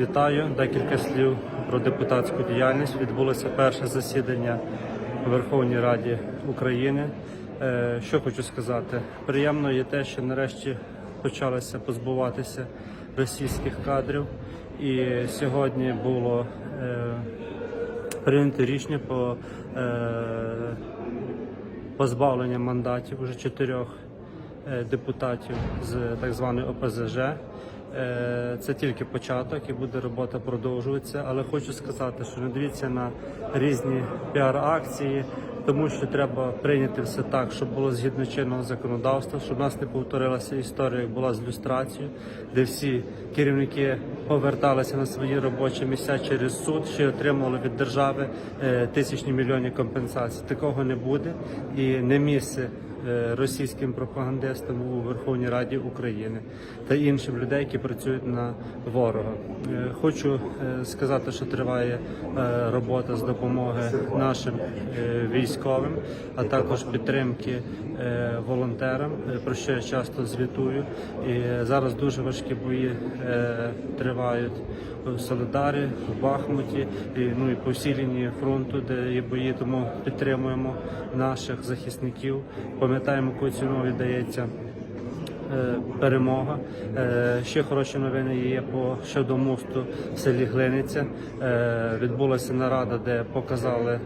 Вітаю декілька слів про депутатську діяльність. Відбулося перше засідання у Верховній Раді України. Е, Що хочу сказати? Приємно є те, що нарешті почалося позбуватися російських кадрів, і сьогодні було е, прийнято рішення по е, позбавлення мандатів уже чотирьох депутатів з так званої ОПЗЖ. Е, Це тільки початок і буде робота продовжуватися. Але хочу сказати, що не дивіться на різні піар-акції, тому що треба прийняти все так, щоб було згідно чинного законодавства, щоб у нас не повторилася історія, як була з люстрацією, де всі керівники поверталися на свої робочі місця через суд, ще отримували від держави е, тисячні мільйонні компенсацій. Такого не буде і не місце е, російським пропагандистам у Верховній Раді України та іншим людей, які працюють на ворога. Е, Хочу е, сказати, що триває е, робота з допомоги нашим е, військовим, а також підтримки е, волонтерам, е, про що я часто звітую. І зараз дуже важкі бої е, тривають в Солидарі, в Бахмуті, і, ну і по всій лінії фронту, де є бої, тому підтримуємо наших захисників. Пам'ятаємо, яку ціну віддається перемога. Е, Ще хороші новини є по щодо мосту в селі Глиниця. Е, Відбулася нарада, де показали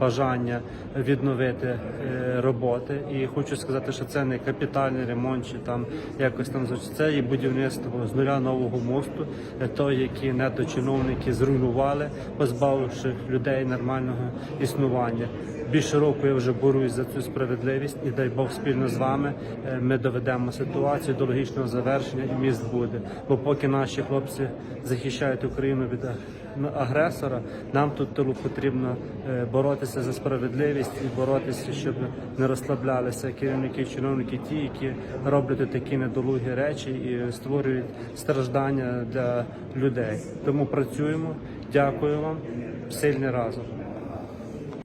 бажання відновити е, роботи. І хочу сказати, що це не капітальний ремонт чи там якось там це є будівництво з нуля нового мосту, е, той, які недочиновники зруйнували, позбавивши людей нормального існування. Більше року я вже борюсь за цю справедливість і дай Бог спільно з вами е, ми доведемо ситуацію до логічного завершення і міст буде. Бо поки наші хлопці захищають Україну від ну, агресора, нам тут тилу потрібно е, боротися за справедливість і боротися, щоб не розслаблялися керівники, чиновники, ті, які роблять такі недолугі речі і створюють страждання для людей. Тому працюємо. Дякую вам. Сильні разом.